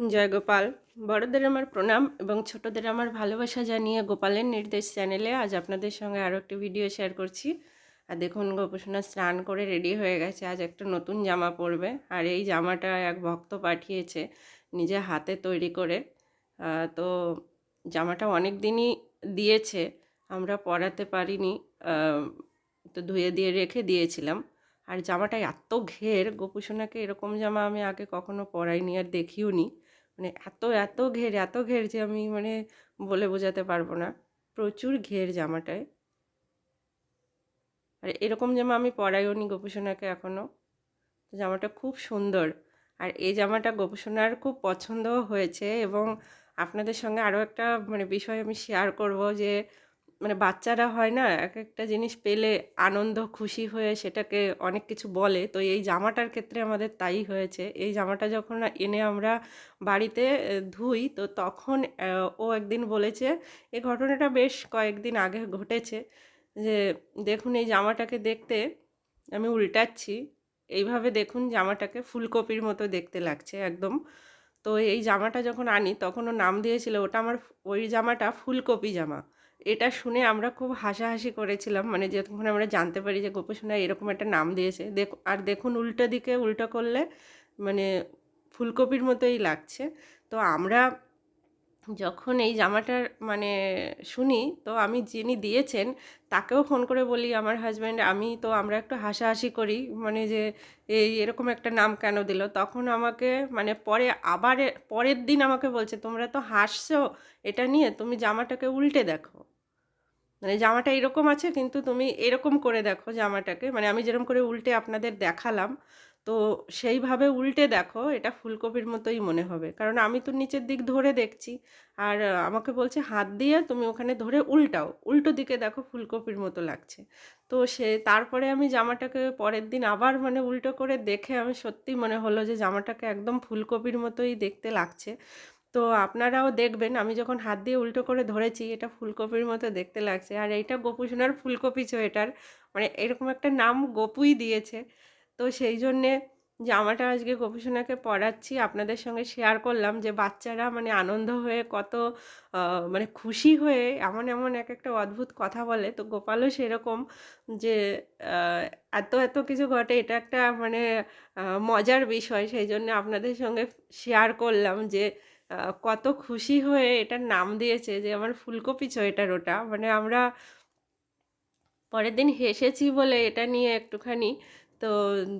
জয় গোপাল বড়দের আমার প্রণাম এবং ছোটদের আমার ভালোবাসা জানিয়ে গোপালের নির্দেশ চ্যানেলে আজ আপনাদের সঙ্গে আরও একটি ভিডিও শেয়ার করছি। আর দেখুন, গোপসোনা স্নান করে রেডি হয়ে গেছে। আজ একটা নতুন জামা পরবে। আর এই জামাটা এক ভক্ত পাঠিয়েছে নিজে হাতে তৈরি করে। তো জামাটা অনেক দিনই দিয়েছে। আমরা পরাতে পারিনি। তো ধুয়ে দিয়ে রেখে দিয়েছিলাম। আর জামাটা এত ঘের, গোপুসোনাকে এরকম জামা আমি আগে কখনো পরাইনি আর দেখিও নি মানে এত এত ঘের এত ঘের যে আমি মানে বলে বোঝাতে পারব না। প্রচুর ঘের জামাটায়। আর এরকম জামা আমি পরাইও গোপসোনাকে এখনও জামাটা খুব সুন্দর। আর এই জামাটা গোপসোনার খুব পছন্দ হয়েছে এবং আপনাদের সঙ্গে আরও একটা মানে বিষয় আমি শেয়ার করব যে মানে বাচ্চারা হয় না এক একটা জিনিস পেলে আনন্দ, খুশি হয়ে সেটাকে অনেক কিছু বলে। তো এই জামাটার ক্ষেত্রে আমাদের তাই হয়েছে। এই জামাটা যখন এনে আমরা বাড়িতে ধুই, তো তখন ও একদিন বলেছে এই ঘটনাটা বেশ কয়েকদিন আগে ঘটেছে যে, দেখুন এই জামাটাকে দেখতে আমি উল্টাচ্ছি। এইভাবে দেখুন জামাটাকে ফুলকপির মতো দেখতে লাগছে একদম। তো এই জামাটা যখন আনি তখন ও নাম দিয়েছিল, ওটা আমার, ওই জামাটা ফুলকপি জামা। এটা শুনে আমরা খুব হাসাহাসি করেছিলাম। মানে যতক্ষণ আমরা জানতে পারি যে গোপসোনা এরকম একটা নাম দিয়েছে, দেখ, আর দেখুন উল্টো দিকে উল্টো করলে মানে ফুলকপির মতোই লাগছে। তো আমরা যখন এই জামাটার মানে শুনি, তো আমি যিনি দিয়েছেন, তাকেও ফোন করে বলি, আমার হাজব্যান্ড আমি তো আমরা একটু হাসাহাসি করি মানে যে এই এরকম একটা নাম কেন দিল? তখন আমাকে মানে পরে আবার, পরের দিন আমাকে বলছে, তোমরা তো হাসছো, এটা নিয়ে তুমি জামাটাকে উল্টে দেখো। মানে জামাটা এরকম আছে, কিন্তু তুমি এরকম করে দেখো জামাটাকে। মানে আমি যেরকম করে উল্টে আপনাদের দেখালাম, তো সেইভাবে উল্টে দেখো, এটা ফুলকপির মতোই মনে হবে। কারণ আমি তো নিচের দিক ধরে দেখছি, আর আমাকে বলছে হাত দিয়ে তুমি ওখানে ধরে উল্টাও। উল্টো দিকে দেখো ফুলকপির মতো লাগছে। তো সে, তারপরে আমি জামাটাকে পরের দিন আবার মানে উল্টো করে দেখে আমি সত্যি মনে হলো যে জামাটাকে একদম ফুলকপির মতোই দেখতে লাগছে। তো আপনারাও দেখবেন, আমি যখন হাত দিয়ে উল্টো করে ধরেছি, এটা ফুলকপির মতো দেখতে লাগছে। আর এইটা গোপুসোনার ফুলকপি সোয়েটার মানে এরকম একটা নাম গোপুই দিয়েছে। তো সেই জন্যে জামাটা আজকে গোপুসোনাকে পরাচ্ছি আপনাদের সঙ্গে শেয়ার করলাম যে বাচ্চারা মানে আনন্দ হয়ে কত মানে খুশি হয়ে এমন এমন এক একটা অদ্ভুত কথা বলে। তো গোপালও সেরকম যে এত এত কিছু ঘটে, এটা একটা মানে মজার বিষয়। সেই জন্য আপনাদের সঙ্গে শেয়ার করলাম যে কত খুশি হয়ে এটার নাম দিয়েছে যে আমার ফুলকপি সোয়েটার ওটা। মানে আমরা পরের দিন হেসেছি বলে এটা নিয়ে একটুখানি। তো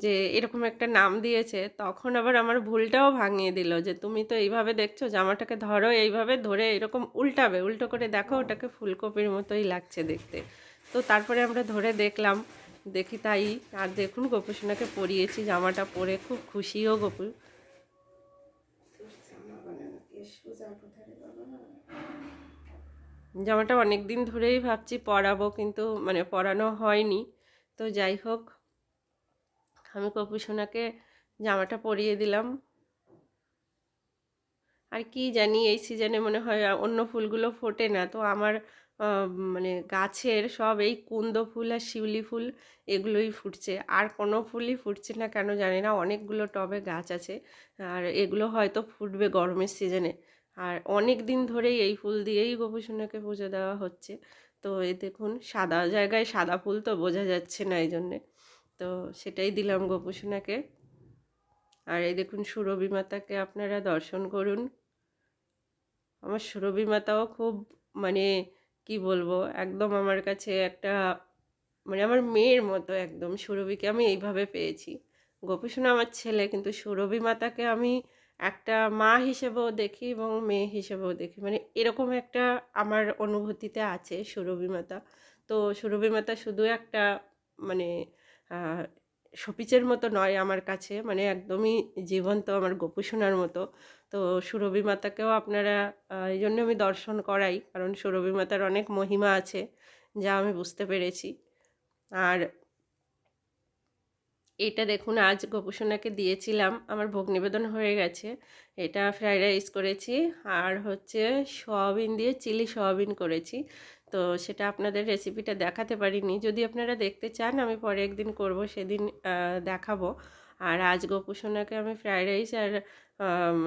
যে এরকম একটা নাম দিয়েছে, তখন আবার আমার ভুলটাও ভাঙিয়ে দিল যে তুমি তো এইভাবে দেখছ, জামাটাকে ধরো এইভাবে ধরে এরকম উল্টাবে, উল্টো করে দেখো ওটাকে ফুলকপির মতোই লাগছে দেখতে। তো তারপরে আমরা ধরে দেখলাম, দেখি তাই। আর দেখুন গোপুসোনাকে পরিয়েছি জামাটা পরে, খুব খুশিও গোপু জামাটা অনেক দিন ধরেই ভাবছি পরাবো, কিন্তু মানে পরানো হয়নি। তো যাই হোক, আমি কপু সোনাকে জামাটা পরিয়ে দিলাম। আর কি জানি, এই সিজনে মনে হয় অন্য ফুলগুলো ফোটে না। তো আমার মানে গাছের সব এই কুন্দ ফুল আর শিউলি ফুল এগুলোই ফুটছে। আর কোনো ফুলই ফুটছে না, কেন জানি না, অনেকগুলো টবে গাছ আছে। আর এগুলো হয়তো ফুটবে গরমের সিজনে। আর অনেক দিন ধরেই এই ফুল দিয়েই গোপুসোনাকে পুজো দেওয়া হচ্ছে। তো এই দেখুন, সাদা জায়গায় সাদা ফুল তো বোঝা যাচ্ছে না এই জন্যে তো সেটাই দিলাম গোপুসোনাকে। আর এই দেখুন, সুরভি মাতাকে আপনারা দর্শন করুন। আমার সুরভি মাতাও খুব মানে কি বলব, একদম আমার কাছে একটা মানে আমার মেয়ের মতো একদম সুরভিকে আমি এইভাবে পেয়েছি। গোপীসোনা আমার ছেলে, কিন্তু সুরভি মাতাকে আমি একটা মা হিসেবেও দেখি এবং মেয়ে হিসেবেও দেখি। মানে এরকম একটা আমার অনুভূতিতে আছে সুরভি মাতা তো সুরভি মাতা শুধু একটা মানে সপিচের মতো নয় আমার কাছে। মানে একদমই জীবন্ত আমার গোপুসোনার মতো। তো সুরভি মাতাকেও আপনারা এই জন্য আমি দর্শন করাই। কারণ সুরভি মাতার অনেক মহিমা আছে যা আমি বুঝতে পেরেছি। আর এটা দেখুন, আজ গোপুসোনাকে দিয়েছিলাম। আমার ভোগ নিবেদন হয়ে গেছে। এটা ফ্রাইড রাইস করেছি আর হচ্ছে সয়াবিন দিয়ে চিলি সয়াবিন করেছি। তো সেটা আপনাদের রেসিপিটা দেখাতে পারিনি। যদি আপনারা দেখতে চান, আমি পরে একদিন করব, সেদিন দেখাবো। আর আজ গোপুসোনাকে আমি ফ্রাইড রাইস আর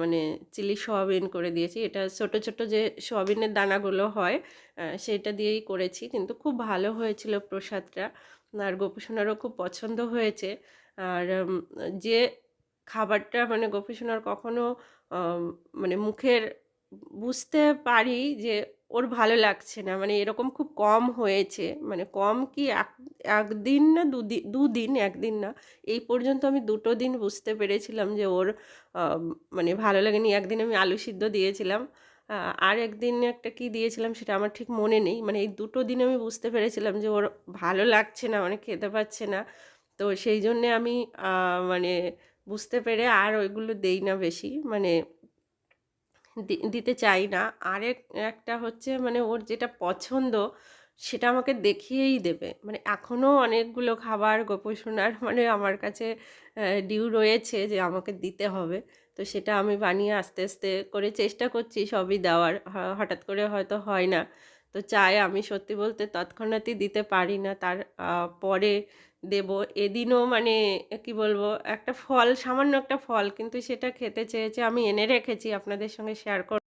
মানে চিলি সোয়াবিন করে দিয়েছি। এটা ছোট ছোট যে সোয়াবিনের দানাগুলো হয় সেটা দিয়েই করেছি। কিন্তু খুব ভালো হয়েছিল প্রসাদটা। আর গোপুসোনারও খুব পছন্দ হয়েছে। আর যে খাবারটা মানে গোপুসোনার কখনো আম, মানে মুখের বুঝতে পারি যে ওর ভালো লাগছে না। মানে এরকম খুব কম হয়েছে। মানে কম কি এক একদিন না দুদিন দুদিন একদিন না। এই পর্যন্ত আমি দুটো দিন বুঝতে পেরেছিলাম যে ওর মানে ভালো লাগেনি। একদিন আমি আলু সিদ্ধ দিয়েছিলাম। আর একদিন একটা কি দিয়েছিলাম সেটা আমার ঠিক মনে নেই। মানে এই দুটো দিন আমি বুঝতে পেরেছিলাম যে ওর ভালো লাগছে না মানে খেতে পাচ্ছে না। তো সেই জন্যে আমি মানে বুঝতে পেরে আর ওইগুলো দেই না বেশি মানে দিতে চাই না। আরেক একটা হচ্ছে মানে ওর যেটা পছন্দ সেটা আমাকে দেখিয়েই দেবে। মানে এখনও অনেকগুলো খাবার গোপোষণার মানে আমার কাছে ডিউ রয়েছে যে আমাকে দিতে হবে। তো সেটা আমি বানিয়ে আস্তে আস্তে করে চেষ্টা করছি সবই দেওয়ার। হঠাৎ করে হয়তো হয় না। তো চাই আমি সত্যি বলতে তৎক্ষণাৎই দিতে পারি না। তার পরে দেব। এদিনও মানে কি বলব, একটা ফল, সামান্য একটা ফল, কিন্তু সেটা খেতে চেয়েছে, আমি এনে রেখেছি, আপনাদের সঙ্গে শেয়ার কর।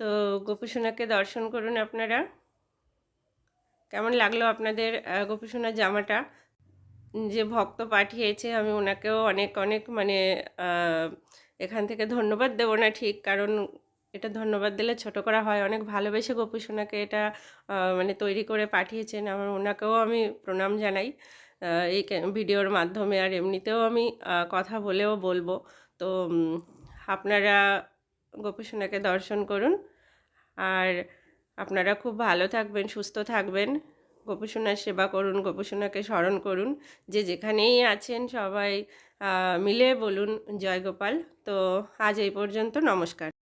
তো গোপুসোনাকে দর্শন করুন আপনারা। কেমন লাগল আপনাদের গোপুসোনার জামাটা? যে ভক্ত পাঠিয়েছে, আমি ওনাকেও অনেক অনেক মানে এখান থেকে ধন্যবাদ দেবো না ঠিক, কারণ এটা ধন্যবাদ দিলে ছোট করা হয়। অনেক ভালোবেসে গোপুসোনাকে এটা মানে তৈরি করে পাঠিয়েছেন। আমার ওনাকেও আমি প্রণাম জানাই। এই ভিডিওর মাধ্যমে আর এমনিতেও আমি কথা বলেও বলব। তো আপনারা গোপুসোনাকে দর্শন করুন। আর আপনারা খুব ভালো থাকবেন, সুস্থ থাকবেন। গোপুসোনার সেবা করুন গোপুসোনাকে স্মরণ করুন। যে যেখানেই আছেন সবাই মিলে বলুন, জয় গোপাল। তো, আজ এই পর্যন্ত নমস্কার।